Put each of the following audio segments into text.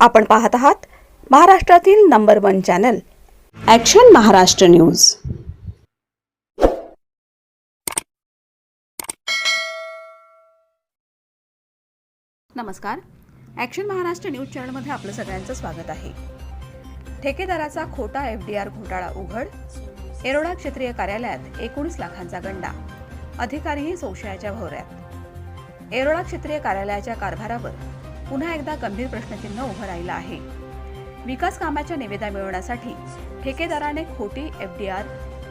आपण पाहत आहात महाराष्ट्रातील number one channel. Action Maharashtra news. नमस्कार. ॲक्शन महाराष्ट्र न्यूज चॅनलमध्ये आपलं सगळ्यांचं स्वागत आहे. ठेकेदाराचा खोटा एफ डी आर घोटाळा उघड. एरोडा क्षेत्रीय कार्यालयात एकोणीस लाखांचा गंडा. अधिकारीही संशयाच्या भोवऱ्यात. एरोडा क्षेत्रीय कार्यालयाच्या कारभारावर पुन्हा एकदा गंभीर प्रश्नचिन्ह उभं राहिलं आहे. विकास कामाच्या निविदा मिळवण्यासाठी ठेकेदाराने खोटी एफ डी आर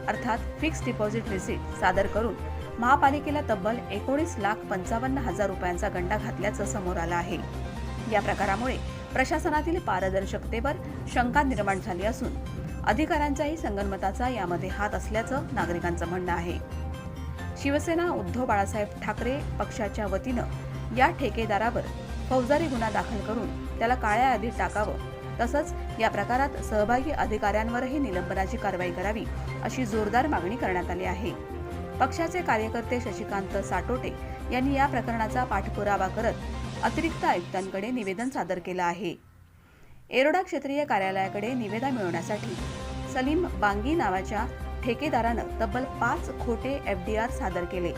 अर्थात फिक्स डिपॉझिट रिसीट सादर करून महापालिकेला तब्बल एकोणीस लाख पंचावन्न हजार रुपयांचा गंडा घातल्याचं समोर आलं आहे. या प्रकारामुळे प्रशासनातील पारदर्शकतेवर शंका निर्माण झाली असून अधिकाऱ्यांचाही संगनमताचा यामध्ये हात असल्याचं नागरिकांचं म्हणणं आहे. शिवसेना उद्धव बाळासाहेब ठाकरे पक्षाच्या वतीनं या ठेकेदारावर फौजदारी गुन्हा दाखल करून त्याला काळ्या यादीत टाकावं. तसंच या प्रकारात सहभागी अधिकाऱ्यांवरही निलंबनाची कारवाई करावी अशी जोरदार मागणी करण्यात आली आहे. पक्षाचे कार्यकर्ते शशिकांत साटोटे यांनी या प्रकरणाचा पाठपुरावा करत अतिरिक्त आयुक्तांकडे निवेदन सादर केलं आहे. एरोडा क्षेत्रीय कार्यालयाकडे निवेदा मिळवण्यासाठी सलीम बांगी नावाच्या ठेकेदारानं तब्बल पाच खोटे एफ डी आर सादर केले.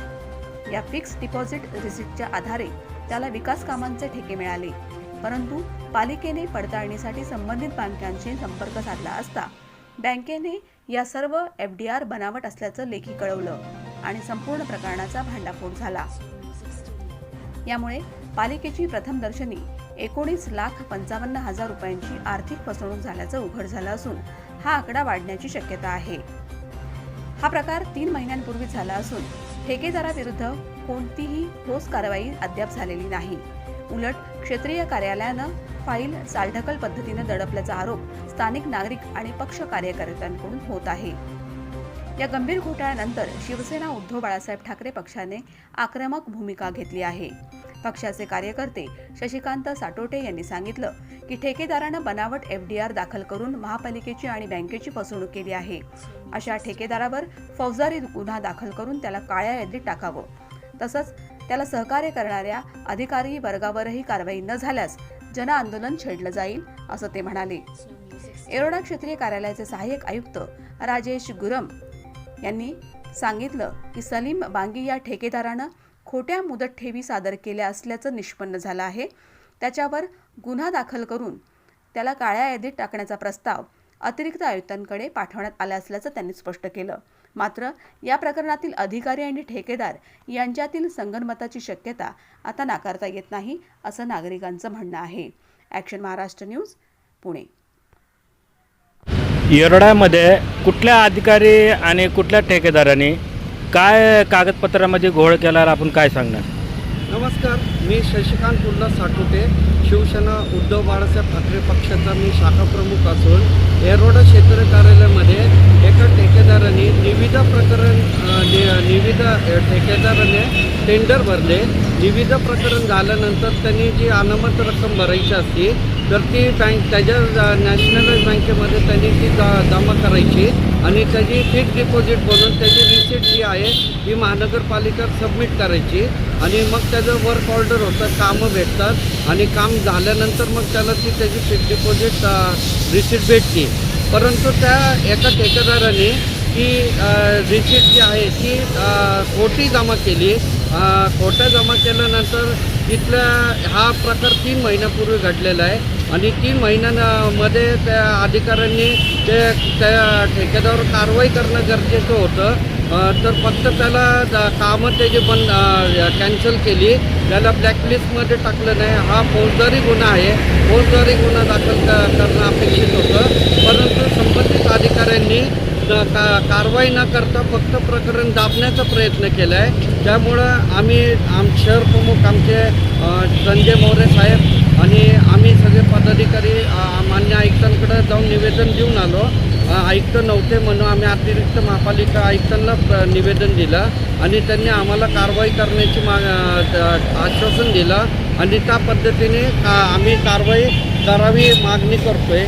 या फिक्स डिपॉझिट रिसिप्टच्या आधारे त्याला विकास कामांचे ठेके मिळाले. परंतु पालिकेने पडताळणीसाठी संबंधित बँकांशी संपर्क साधला असता बँकेने या सर्व एफ डी आर बनावट असल्याचं लेखी कळवलं आणि संपूर्ण प्रकरणाचा भांडाफोड झाला. यामुळे पालिकेची प्रथमदर्शनी एकोणीस लाख पंचावन्न हजार रुपयांची आर्थिक फसवणूक झाल्याचं उघड झालं असून हा आकडा वाढण्याची शक्यता आहे. हा प्रकार तीन महिन्यांपूर्वी झाला असून ठेकेदाराविरुद्ध कोणतीही ठोस कारवाई अद्याप झालेली नाही. उलट क्षेत्रीय कार्यालयानं फाईल चालढकल पद्धतीनं दडपल्याचा आरोप स्थानिक नागरिक आणि पक्ष कार्यकर्त्यांकडून होत आहे. या गंभीर घोटाळ्यानंतर शिवसेना उद्धव बाळासाहेब ठाकरे पक्षाने आक्रमक भूमिका घेतली आहे. पक्षाचे कार्यकर्ते शशिकांत साटोटे यांनी सांगितलं की ठेकेदारानं बनावट एफ डी आर दाखल करून महापालिकेची आणि बँकेची फसवणूक केली आहे. अशा ठेकेदारावर फौजदारी गुन्हा दाखल करून त्याला काळ्या यादीत टाकावं. तसंच त्याला सहकार्य करणाऱ्या अधिकारी वर्गावरही कारवाई न झाल्यास जनआंदोलन छेडलं जाईल असं ते म्हणाले. एरोडा क्षेत्रीय कार्यालयाचे सहाय्यक आयुक्त राजेश गुरम यांनी सांगितलं की सलीम बांगी या ठेकेदारानं खोट्या मुदत ठेवी सादर केल्या असल्याचं निष्पन्न झालं आहे. त्याच्यावर गुन्हा दाखल करून त्याला काळ्या यादीत टाकण्याचा प्रस्ताव अतिरिक्त आयुक्तांकडे पाठवण्यात आला असल्याचं त्यांनी स्पष्ट केलं. मात्र या प्रकरणातील अधिकारी आणि ठेकेदार यांच्यातील संगनमताची शक्यता आता नाकारता येत नाही असं नागरिकांचं म्हणणं आहे. Action Maharashtra news Pune. येरडामध्ये कुठल्या अधिकारी आणि कुठल्या ठेकेदारांनी काय कागदपत्रामध्ये घोळ केला आपण काय सांगणार? नमस्कार मी शशिकांत उल्हास साठोटे शिवसेना उद्धव बाळासाहेब ठाकरे पक्षाचा मी शाखा प्रमुख असून एरोडा क्षेत्र कार्यालयामध्ये एका ठेकेदाराने निविदा प्रकरण नि- निविदा ठेकेदाराने टेंडर भरले. निविदा प्रकरण झाल्यानंतर त्यांनी जी अनामत रक्कम भरायची असते तर ती बँक त्याच्या नॅशनलाइज बँकेमध्ये त्यांनी ती ज- जमा करायची. आणि त्याची फिक्स डिपॉझिट बनवून त्याची रिसिट जी आहे ती महानगरपालिका सबमिट करायची. आणि मग त्याचं वर्क ऑर्डर होतं कामं भेटतात. आणि काम झाल्यानंतर मग त्याला ती त्याची फिक्स डिपॉझिट रिसिट भेटते. परंतु त्या एका ठेकेदाराने ती रिसिट जी आहे ती खोटी जमा केली. अ, जमा केल्यानंतर तिथल्या हा प्रकार तीन महिन्यापूर्वी घडलेला आहे. आणि तीन महिन्यांमध्ये त्या अधिकाऱ्यांनी ते त्या ठेकेदारावर कारवाई करणं गरजेचं होतं. तर फक्त त्याला कामं त्याची पण कॅन्सल केली. त्याला ब्लॅकलिस्टमध्ये टाकलं नाही. हा फौजदारी गुन्हा आहे. फौजदारी गुन्हा दाखल करणं अपेक्षित होतं. परंतु संबंधित अधिकाऱ्यांनी का कारवाई न करता फक्त प्रकरण दाबण्याचा प्रयत्न केला आहे त्यामुळं आम्ही आम शहर प्रमुख आमचे संजय मोरे साहेब आणि आम्ही सगळे पदाधिकारी मान्य आयुक्तांकडे जाऊन निवेदन देऊन आलो. आयुक्त नव्हते म्हणून आम्ही अतिरिक्त महापालिका आयुक्तांना प्र- निवेदन दिलं आणि त्यांनी आम्हाला कारवाई करण्याची मा आश्वासन दिलं. आणि त्या पद्धतीने का आम्ही कारवाई करावी मागणी करतोय.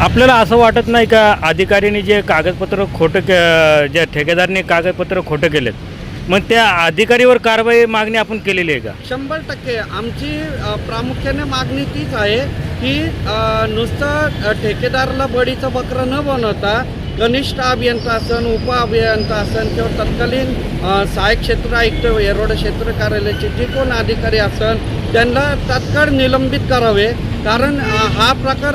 आपल्याला असं वाटत नाही का अधिकाऱ्यांनी जे कागदपत्र खोटं के ज्या ठेकेदारने कागदपत्र खोटं केलेत मग त्या अधिकारीवर कारवाई मागणी आपण केलेली आहे का? शंभर टक्के. आमची प्रामुख्याने मागणी तीच आहे की नुसतं ठेकेदारला बळीचं बकरं न बनवता कनिष्ठ अभियंता असन उप अभियंता असन किंवा तत्कालीन सहाय्यक क्षेत्र आयुक्त येरोड क्षेत्र कार्यालयाचे जे कोण अधिकारी असन त्यांना तात्काळ निलंबित करावे. कारण हा प्रकार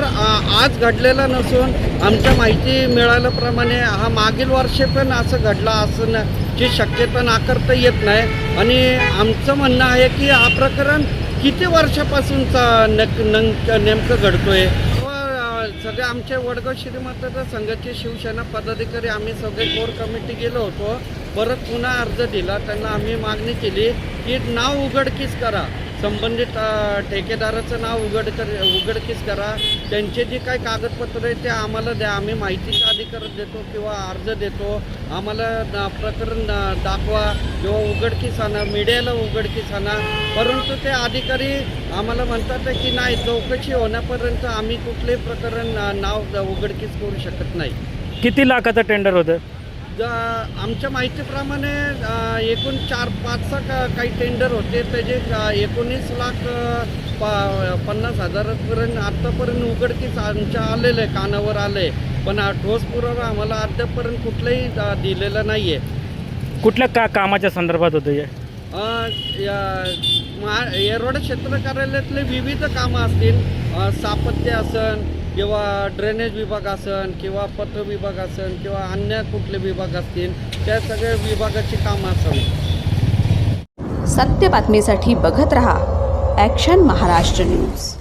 आज घडलेला नसून आमच्या माहिती मिळाल्याप्रमाणे हा मागील वर्षी पण असं घडला असण्याची शक्यता नाकारता येत नाही. आणि आमचं म्हणणं आहे की हा प्रकरण किती वर्षापासूनचा नक नेमकं घडतोय? व, सगळे आमचे वडगाव श्रीमंत संघाचे शिवसेना पदाधिकारी आम्ही सगळे कोर कमिटी गेलो होतो. परत पुन्हा अर्ज दिला. त्यांना आम्ही मागणी केली की नाव उघडकीस करा. संबंधित ठेकेदाराचं नाव उघड कर उघडकीस करा. त्यांचे जे काही कागदपत्र आहे ते आम्हाला द्या. आम्ही माहितीचा अधिकार देतो किंवा अर्ज देतो. आम्हाला प्रकरण दाखवा किंवा उघडकीस आणा. मीडियाला उघडकीस आणा. परंतु ते अधिकारी आम्हाला म्हणतात की नाही चौकशी होण्यापर्यंत आम्ही कुठलेही प्रकरण नाव उघडकीस करू शकत नाही. किती लाखाचं टेंडर होतं? आमच्या माहितीप्रमाणे एकूण चार पाच सहा का काही टेंडर होते. त्याचे एकोणीस लाख प पन्नास हजारापर्यंत आत्तापर्यंत उघडकीस आमच्या आलेलं आहे कानावर आलं. आहे पण ठोस पुरावा आम्हाला अद्यापपर्यंत कुठलाही दिलेला नाही आहे कुठल्या का कामाच्या संदर्भात होतं हे? येरवडा क्षेत्र कार्यालयातले विविध कामं असतील. स्थापत्य असन किंवा ड्रेनेज विभाग असन किंवा पत्र विभाग असन किंवा अन्य कुठले विभाग असतील त्या सगळ्या विभागाची कामं असावी. सत्य बातमीसाठी बघत रहा ॲक्शन महाराष्ट्र न्यूज